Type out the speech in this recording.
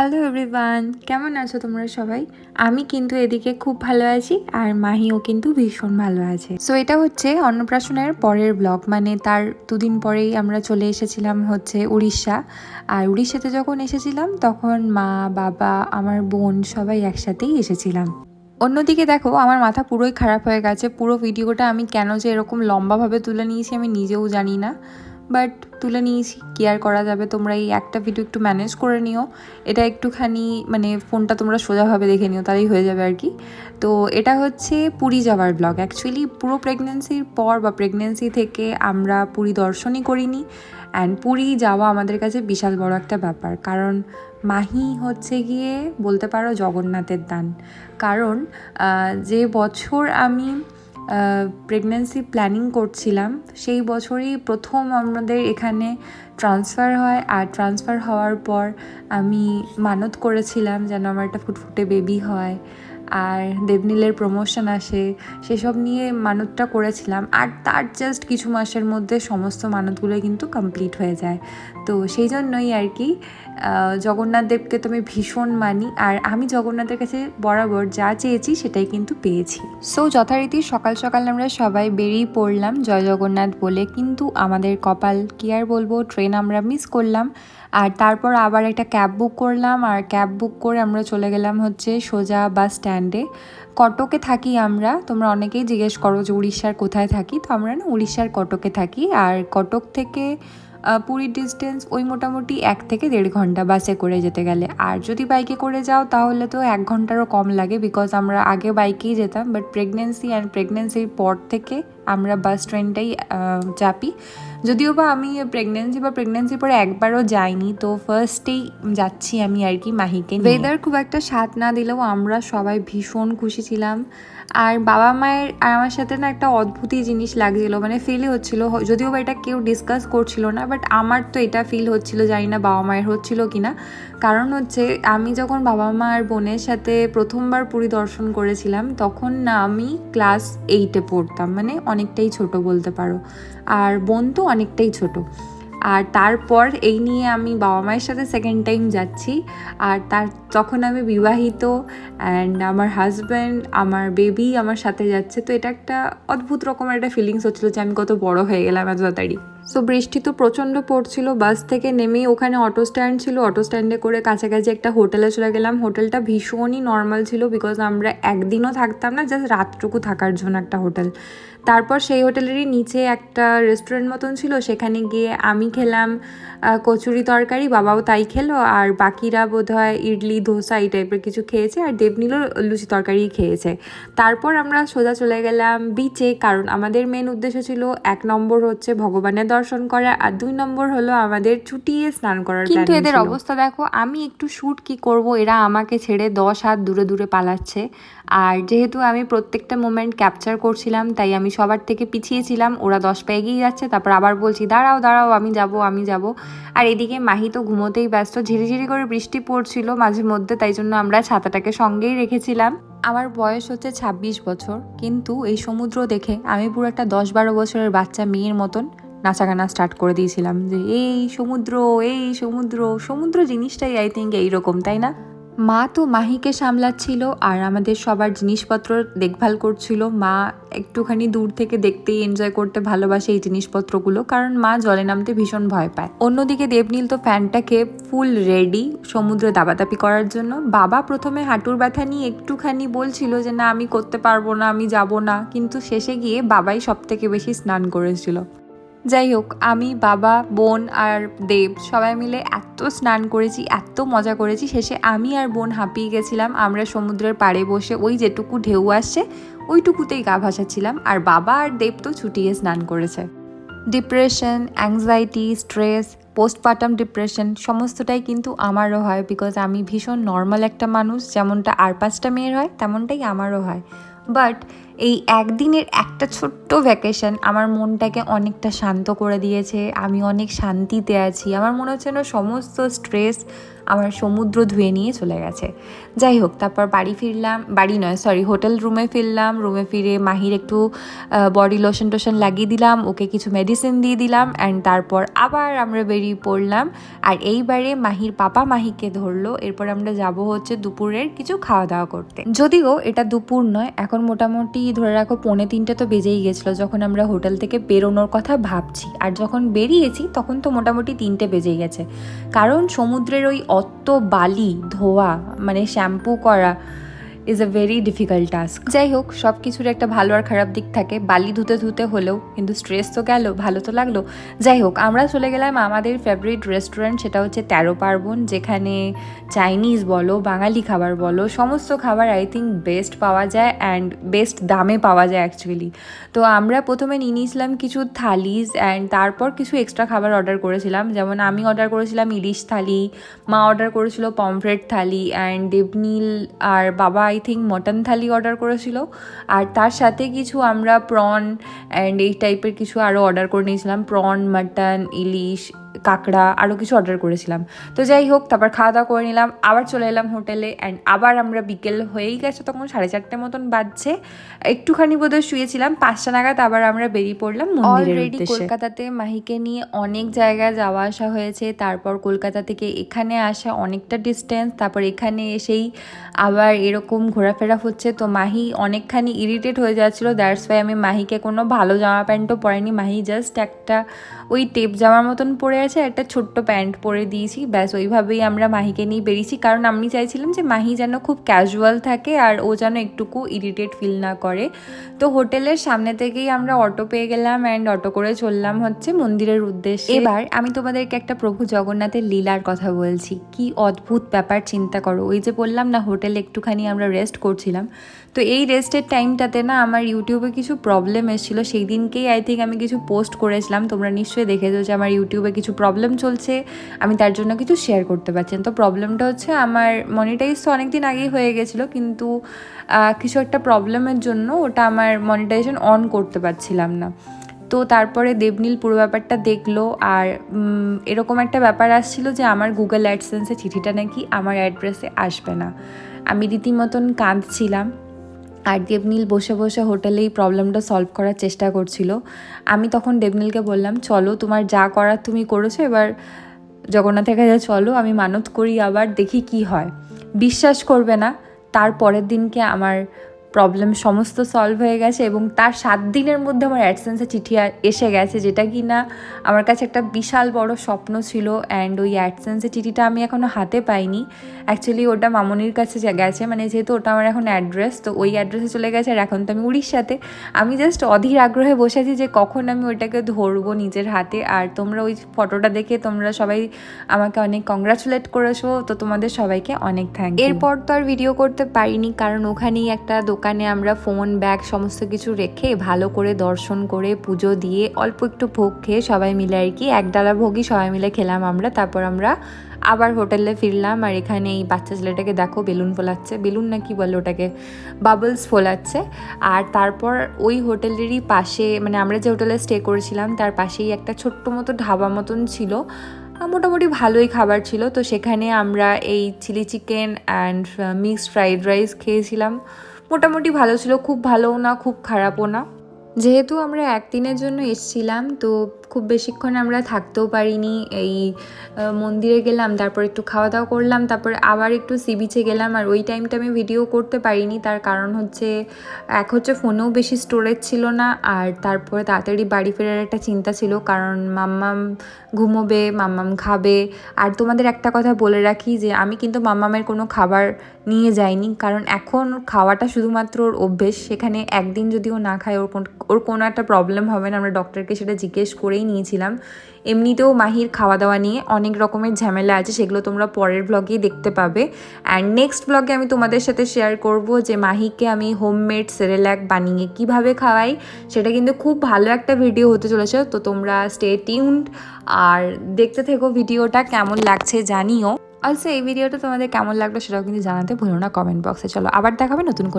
Hello everyone কেমন আছো তোমরা সবাই? আমি কিন্তু এদিকে খুব ভালো আছি আর মাহিও কিন্তু ভীষণ ভালো আছে। সো এটা হচ্ছে অন্নপ্রাশনের পরের ব্লগ মানে তার দুদিন পরেই আমরা চলে এসেছিলাম হচ্ছে উড়িষ্যা। আর উড়িষ্যাতে যখন এসেছিলাম, তখন মা, বাবা, আমার বোন সবাই একসাথেই এসেছিলাম। অন্যদিকে দেখো, আমার মাথা পুরোই খারাপ হয়ে গেছে। পুরো ভিডিওটা আমি কেন যে এরকম লম্বাভাবে তুলে নিয়েছি আমি নিজেও জানি না। বাট তুলে নিয়েছি, কি আর করা যাবে? তোমরা এই একটা ভিডিও একটু ম্যানেজ করে নিও। এটা একটুখানি মানে ফোনটা তোমরা সোজাভাবে দেখে নিও, তাহলেই হয়ে যাবে আর কি। তো এটা হচ্ছে পুরী যাওয়ার ব্লগ অ্যাকচুয়ালি পুরো প্রেগনেন্সির পর বা প্রেগনেন্সি থেকে আমরা পুরী দর্শনই করিনি। অ্যান্ড পুরী যাওয়া আমাদের কাছে বিশাল বড় একটা ব্যাপার। কারণ মাহি হচ্ছে গিয়ে বলতে পারো জগন্নাথের দান। কারণ যে বছর আমি প্রেগনেন্সি প্ল্যানিং করছিলাম, সেই বছরই প্রথম আমাদের এখানে ট্রান্সফার হয়। আর ট্রান্সফার হওয়ার পর আমি মানত করেছিলাম যেন আমার একটা ফুটফুটে বেবি হয়। আর দেবনীলের প্রমোশন আসে, সেসব নিয়ে মানতটা করেছিলাম। আর তার জাস্ট কিছু মাসের মধ্যে সমস্ত মানতগুলো কিন্তু কমপ্লিট হয়ে যায়। তো সেই জন্যই আর কি জগন্নাথ দেবকে তো আমি ভীষণ মানি। আর আমি জগন্নাথের কাছে বরাবর যা চেয়েছি সেটাই কিন্তু পেয়েছি। সো যথারীতি সকাল সকাল আমরা সবাই বেরিয়ে পড়লাম জয় জগন্নাথ বলে। কিন্তু আমাদের কপাল, কি আর বলব ট্রেন আমরা মিস করলাম। আর তারপর আবার একটা ক্যাব বুক করলাম, আর ক্যাব বুক করে আমরা চলে গেলাম হচ্ছে সোজা বাস স্ট্যান্ডে। কটকে থাকি আমরা, তোমরা অনেকেই জিজ্ঞেস করো যে উড়িষ্যার কোথায় থাকি, তো আমরা না উড়িষ্যার কটকে থাকি। আর কটক থেকে পুরীর ডিস্টেন্স ওই মোটামুটি এক থেকে দেড় ঘণ্টা বাসে করে যেতে গেলে। আর যদি বাইকে করে যাও, তাহলে তো এক ঘন্টারও কম লাগে বিকজ আমরা আগে বাইকেই যেতাম বাট প্রেগনেন্সি অ্যান্ড প্রেগনেন্সির পর থেকে আমরা বাস ট্রেনটাই চাপি। যদিও বা আমি প্রেগনেন্সি বা প্রেগনেন্সির পরে একবারও যাইনি, তো ফার্স্টেই যাচ্ছি আমি আর কি মাহিকে ওয়েদার খুব একটা স্বাদ না দিলেও আমরা সবাই ভীষণ খুশি ছিলাম। আর বাবা মায়ের, আর আমার সাথে না একটা অদ্ভুতই জিনিস লাগছিল মানে ফিলই হচ্ছিল যদিও বা এটা কেউ ডিসকাস করছিল না বাট আমার তো এটা ফিল হচ্ছিল, জানি না বাবা মায়ের হচ্ছিল কি না কারণ হচ্ছে, আমি যখন বাবা মা আর বোনের সাথে প্রথমবার পুরী দর্শন করেছিলাম, তখন না আমি ক্লাস এইটে পড়তাম মানে অনেকটাই ছোট বলতে পারো। আর বোন তো অনেকটাই ছোট। আর তারপর এই নিয়ে আমি বাবা মায়ের সাথে সেকেন্ড টাইম যাচ্ছি। আর তার তখন আমি বিবাহিত অ্যান্ড আমার হাজব্যান্ড আমার বেবি আমার সাথে যাচ্ছে, তো এটা একটা অদ্ভুত রকমের একটা ফিলিংস হচ্ছিল যে আমি কত বড় হয়ে গেলাম এত তাড়াতাড়ি। সো বৃষ্টি তো প্রচণ্ড পড়ছিল বাস থেকে নেমেই ওখানে অটো স্ট্যান্ড ছিল। অটো স্ট্যান্ডে করে কাছাকাছি একটা হোটেলে চলে গেলাম। হোটেলটা ভীষণই নর্মাল ছিল বিকজ আমরা একদিনও থাকতাম না জাস্ট রাতটুকু থাকার জন্য একটা হোটেল তারপর সেই হোটেলেরই নিচে একটা রেস্টুরেন্ট মতন ছিল, সেখানে গিয়ে আমি খেলাম কচুরি তরকারি, বাবাও তাই খেলো, আর বাকিরা বোধহয় ইডলি, ধোসা এই টাইপের কিছু খেয়েছে, আর দেবনীলও লুচি তরকারি খেয়েছে। তারপর আমরা সোজা চলে গেলাম বিচে কারণ আমাদের মেন উদ্দেশ্য ছিল এক নম্বর হচ্ছে ভগবানের দর্শন করা আর দুই নম্বর হলো আমাদের ছুটিয়ে স্নান করার কিন্তু এদের অবস্থা দেখো আমি একটু শ্যুট কি করব এরা আমাকে ছেড়ে দশ হাত দূরে দূরে পালাচ্ছে। আর যেহেতু আমি প্রত্যেকটা মোমেন্ট ক্যাপচার করছিলাম তাই আমি সবার থেকে পিছিয়ে ছিলাম ওরা দশ পা এগিয়ে যাচ্ছে তারপর আবার বলছি দাঁড়াও দাঁড়াও আমি যাব আমি যাব। আর এদিকে মাহি তো ঘুমোতেই ব্যস্ত ঝিরিঝিরি করে বৃষ্টি পড়ছিল মাঝে মধ্যে তাই জন্য আমরা ছাতাটাকে সঙ্গেই রেখেছিলাম। আমার বয়স হচ্ছে ২৬ বছর কিন্তু এই সমুদ্র দেখে আমি পুরো একটা দশ বারো বছরের বাচ্চা মেয়ের মতন। নাচাগানা স্টার্ট করে দিয়েছিলাম যে, এই সমুদ্র এই সমুদ্র সমুদ্র জিনিসটাই আই থিঙ্ক এইরকম, তাই না? মা তো মাহিকে সামলাচ্ছিল আর আমাদের সবার জিনিসপত্র দেখভাল করছিল। মা একটুখানি দূর থেকে দেখতেই এনজয় করতে ভালোবাসে এই জিনিসপত্রগুলো কারণ মা জলে নামতে ভীষণ ভয় পায়। অন্যদিকে দেবনীল তো ফ্যানটাকে ফুল রেডি সমুদ্রে দাবাদাপি করার জন্য। বাবা প্রথমে হাঁটুর ব্যথা নিয়ে একটুখানি বলছিল যে, না, আমি করতে পারব না, আমি যাব না। কিন্তু শেষে গিয়ে বাবাই সব থেকে বেশি স্নান করেছিল। যাই হোক, আমি, বাবা, বোন আর দেব সবাই মিলে এত স্নান করেছি, এত মজা করেছি। শেষে আমি আর বোন হাঁপিয়ে গেছিলাম। আমরা সমুদ্রের পাড়ে বসে ওই যেটুকু ঢেউ আসছে, ওইটুকুতেই গা ভাসাচ্ছিলাম। আর বাবা আর দেব তো ছুটিয়ে স্নান করেছে। Depression anxiety stress postpartum depression সমস্তটাই কিন্তু আমারও হয় বিকজ আমি ভীষণ নর্মাল একটা মানুষ। যেমনটা আর পাঁচটা মেয়ের হয়, তেমনটাই আমারও হয়। বাট এই একদিনের একটা ছোট্ট ভ্যাকেশন আমার মনটাকে অনেকটা শান্ত করে দিয়েছে, আমি অনেক শান্তিতে আছি। আমার মনে হচ্ছে না সমস্ত স্ট্রেস আমার সমুদ্র ধুয়ে নিয়ে চলে গেছে। যাই হোক, তারপর বাড়ি ফিরলাম, বাড়ি নয় সরি হোটেল রুমে ফিরলাম রুমে ফিরে মাহির একটু বডি লোশন টোশন লাগিয়ে দিলাম, ওকে কিছু মেডিসিন দিয়ে দিলাম অ্যান্ড তারপর আবার আমরা বেরিয়ে পড়লাম। আর এইবারে মাহির পাপা মাহিকে ধরলো, এরপর আমরা যাব হচ্ছে দুপুরের কিছু খাওয়া দাওয়া করতে। যদিও এটা দুপুর নয়, এখন মোটামুটি ধরে রাখো পৌনে তিনটে তো বেজেই গেছিল, যখন আমরা হোটেল থেকে বেরোনোর কথা ভাবছি। আর যখন বেরিয়েছি, তখন তো মোটামুটি তিনটে বেজেই গেছে। কারণ সমুদ্রের ওই অত বালি ধোয়া মানে শ্যাম্পু করা is a very difficult task যাই হোক সব কিছুর একটা ভালো আর খারাপ দিক থাকে। বালি ধুতে ধুতে হলেও, কিন্তু স্ট্রেস তো গেল, ভালো তো লাগল। যাই হোক আমরা চলে গেলাম আমাদের ফেভারিট রেস্টুরেন্ট সেটা হচ্ছে তেরো পার্বণ, যেখানে চাইনিজ বলো, বাঙালি খাবার বলো, সমস্ত খাবার আই থিঙ্ক বেস্ট পাওয়া যায় অ্যান্ড বেস্ট দামে পাওয়া যায় অ্যাকচুয়ালি তো আমরা প্রথমে নিয়ে নিয়েছিলাম কিছু থালিজ অ্যান্ড তারপর কিছু এক্সট্রা খাবার অর্ডার করেছিলাম। যেমন আমি অর্ডার করেছিলাম ইলিশ থালি, মা অর্ডার করেছিল পমফ্রেট থালি অ্যান্ড দেবনীল আর বাবা থিঙ্ক মটন থালি অর্ডার করেছিল। আর তার সাথে কিছু আমরা প্রন অ্যান্ড এই টাইপের কিছু আরও অর্ডার করে নিয়েছিলাম। প্রন, মাটন, ইলিশ কাঁকড়া আরও কিছু অর্ডার করেছিলাম। তো যাই হোক তারপর খাওয়া দাওয়া করে নিলাম আবার চলে এলাম হোটেলে অ্যান্ড আবার আমরা বিকেল হয়েই গেছে তখন সাড়ে চারটে মতন বাজছে। একটুখানি বোধহয় শুয়েছিলাম পাঁচটা নাগাদ আবার আমরা বেরিয়ে পড়লাম উদ্দেশ্যে। কলকাতাতে মাহিকে নিয়ে অনেক জায়গায় যাওয়া আসা হয়েছে তারপর কলকাতা থেকে এখানে আসা অনেকটা ডিস্টেন্স তারপর এখানে এসেই আবার এরকম ঘোরাফেরা হচ্ছে। তো মাহি অনেকখানি ইরিটেট হয়ে যাচ্ছিল দ্যাটস ওয়াই আমি মাহিকে কোনো ভালো জামা প্যান্টও পরেনি মাহি জাস্ট একটা ওই টেপ জামার মতন পরে আছে, একটা ছোট্ট প্যান্ট পরে দিয়েছি। ব্যাস, ওইভাবেই আমরা মাহিকে নিয়ে বেরিয়েছি। কারণ আমি চাইছিলাম যে মাহি যেন খুব ক্যাজুয়াল থাকে আর ও যেন একটুকু ইরিটেট ফিল না করে। তো হোটেলের সামনে থেকেই আমরা অটো পেয়ে গেলাম অ্যান্ড অটো করে চললাম হচ্ছে মন্দিরের উদ্দেশ্যে। এবার আমি তোমাদেরকে একটা প্রভু জগন্নাথের লীলার কথা বলছি। কি অদ্ভুত ব্যাপার, চিন্তা করো। ওই যে বললাম না, হোটেলে একটুখানি আমরা রেস্ট করছিলাম। তো এই রেস্টের টাইমটাতে না আমার ইউটিউবে কিছু প্রবলেম এসেছিল। সেই দিনকেই আই থিঙ্ক আমি কিছু পোস্ট করেছিলাম। তোমরা নিশ্চয়ই দেখেছ যে আমার ইউটিউবে কিছু প্রবলেম চলছে, আমি তার জন্য কিছু শেয়ার করতে পারছি তো প্রবলেমটা হচ্ছে আমার মনিটাইজ তো অনেক দিন আগেই হয়ে গেছিল, কিন্তু কিছু একটা প্রবলেমের জন্য ওটা আমার মনিটাইজেশন অন করতে পারছিলাম না। তো তারপরে দেবনীল পুরো ব্যাপারটা দেখল, আর এরকম একটা ব্যাপার আসছিল যে আমার গুগল অ্যাডসেন্সে চিঠিটা নাকি আমার অ্যাড্রেসে আসবে না। আমি রীতিমতন কাঁদছিলাম। আর দেবনীল বসে বসে হোটেলেই প্রবলেমটা সলভ করার চেষ্টা করছিল। আমি তখন দেবনীলকে বললাম, চলো, তোমার যা করার তুমি করেছ, এবার জগন্নাথের কাছে চলো, আমি মানত করি, আবার দেখি কি হয়। বিশ্বাস করবে না, তার পরের দিনকে আমার প্রবলেম সমস্ত সলভ হয়ে গেছে এবং তার সাত দিনের মধ্যে আমার অ্যাডসেন্সে চিঠি এসে গেছে যেটা কি না আমার কাছে একটা বিশাল বড় স্বপ্ন ছিল অ্যান্ড ওই অ্যাডসেন্সের চিঠিটা আমি এখনও হাতে পাইনি। অ্যাকচুয়ালি ওটা মামনির কাছে গেছে মানে যেহেতু ওটা আমার এখন অ্যাড্রেস তো ওই অ্যাড্রেসে চলে গেছে আর এখন তো আমি উড়িষ্যাতে। আমি জাস্ট অধীর আগ্রহে বসে আছি যে কখন আমি ওইটাকে ধরবো নিজের হাতে। আর তোমরা ওই ফটোটা দেখে তোমরা সবাই আমাকে অনেক কংগ্রাচুলেট করেছ, তো তোমাদের সবাইকে অনেক থ্যাংক এরপর তো আর ভিডিও করতে পারিনি, কারণ ওখানেই একটা দোকানে আমরা ফোন ব্যাগ সমস্ত কিছু রেখে ভালো করে দর্শন করে পুজো দিয়ে অল্প একটু ভোগ খেয়ে সবাই মিলে আর কি এক ডালা ভোগই সবাই মিলে খেলাম আমরা। তারপর আমরা আবার হোটেলে ফিরলাম আর এখানে এই বাচ্চা ছেলেটাকে দেখো বেলুন ফোলাচ্ছে। বেলুন না কি বলে ওটাকে? বাবলস ফোলাচ্ছে। আর তারপর ওই হোটেলেরই পাশে মানে আমরা যে হোটেলে স্টে করেছিলাম তার পাশেই একটা ছোট্ট মতো ঢাবা মতন ছিল। মোটামুটি ভালোই খাবার ছিল। তো সেখানে আমরা এই chilli chicken and mixed fried rice খেয়েছিলাম। মোটামুটি ভালো ছিল, খুব ভালোও না, খুব খারাপও না। যেহেতু আমরা একদিনের জন্য এসছিলাম, তো খুব বেশিক্ষণ আমরা থাকতেও পারিনি। এই মন্দিরে গেলাম, তারপর একটু খাওয়া দাওয়া করলাম, তারপর আবার একটু সি বিচে গেলাম, আর ওই টাইমটা আমি ভিডিও করতে পারিনি। তার কারণ হচ্ছে, এক হচ্ছে ফোনেও বেশি স্টোরেজ ছিল না, আর তারপরে তাড়াতাড়ি বাড়ি ফেরার একটা চিন্তা ছিল, কারণ মাম্মাম ঘুমোবে, মাম্মাম খাবে। আর তোমাদের একটা কথা বলে রাখি, যে আমি কিন্তু মাম্মামের কোনো খাবার নিয়ে যাইনি, কারণ এখন খাওয়াটা শুধুমাত্র ওর অভ্যেস। সেখানে একদিন যদি ও না খায়, ওর কোন- ওর কোনো একটা প্রবলেম হবে না, আমরা ডক্টরকে সেটা জিজ্ঞেস করেই নিয়েছিলাম। এমনিতেও মাহির খাওয়া দাওয়া নিয়ে অনেক রকমের ঝামেলা আছে, সেগুলো তোমরা পরের ব্লগেই দেখতে পাবে। অ্যান্ড নেক্সট ব্লগে আমি তোমাদের সাথে শেয়ার করব যে মাহিকে আমি হোমমেড সেরেল্যাক বানিয়ে কীভাবে খাওয়াই, সেটা কিন্তু খুব ভালো একটা ভিডিও হতে চলেছে, তো তোমরা স্টে টিউনড আর দেখতে থেকো ভিডিওটা কেমন লাগছে জানিও। অলসো এই ভিডিওটা তোমাদের কেমন লাগল সেটাও কিন্তু জানাতে ভুলো না কমেন্ট বক্সে চলো। আবার দেখাবে নতুন কোনো